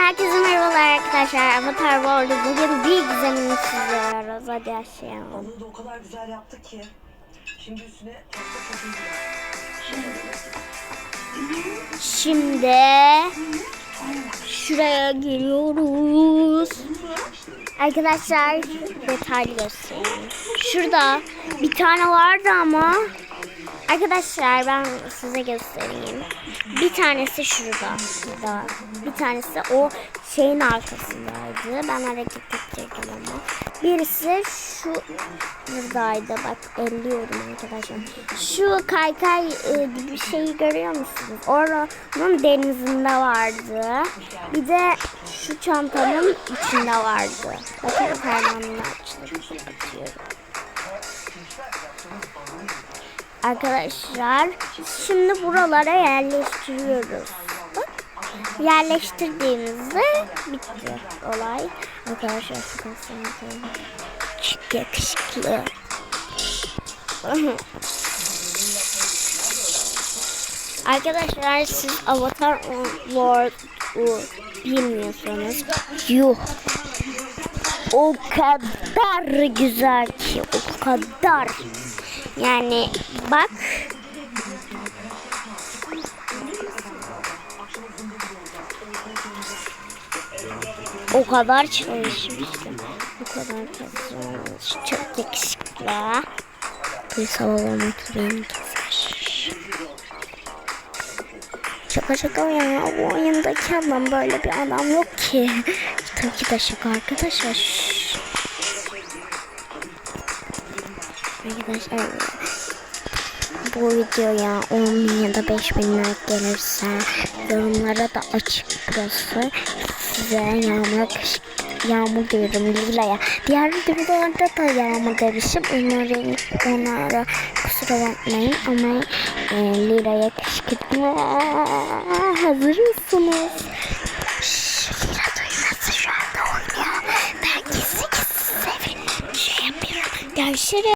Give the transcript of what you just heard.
Herkese merhabalar arkadaşlar. Avatar World'u bugün bir gizemini çiziyoruz. Hadi başlayalım. Onu da o kadar güzel yaptık ki. Şimdi üstüne. Şimdi şuraya geliyoruz. Arkadaşlar detaylı göstereyim. Şurada bir tane vardı ama Arkadaşlar ben size göstereyim. Bir tanesi şurada. şurada. Bir tanesi o şeyin arkasındaydı. Ben hareket edecektim ama. Birisi şu buradaydı. Bak elliyorum arkadaşlar. Şu kaykay e, gibi şeyi görüyor musunuz? Oranın denizinde vardı. Bir de şu çantanın içinde vardı. Bakın parmağımla açıyorum. Arkadaşlar şimdi buralara yerleştiriyoruz. Bak, yerleştirdiğimizde bitti olay. Arkadaşlar kasayı Çok yakışıklı. Arkadaşlar siz Avatar World'u bilmiyorsanız yuh o kadar güzel ki o kadar yani bak o kadar çalışmıştım. O kadar çalışmış. Çok yakışıklı. Bir salon oturayım keser. Şaka şaka ya. Bu oyundaki adam böyle bir adam yok ki. Tabii ki de şaka arkadaşlar. Arkadaşlar bu videoya 10 bin ya da 5 bin like gelirse yorumlara da açık burası. Size yağmur kış yağmur diyorum Lila'ya. Diğer videolarda da yağmur demişim. Onları onlara kusura bakmayın ama e, Lila'ya kışkırtma hazır mısınız? Lila duymasın şu ben gizli gizli sevin. Şey görüşürüz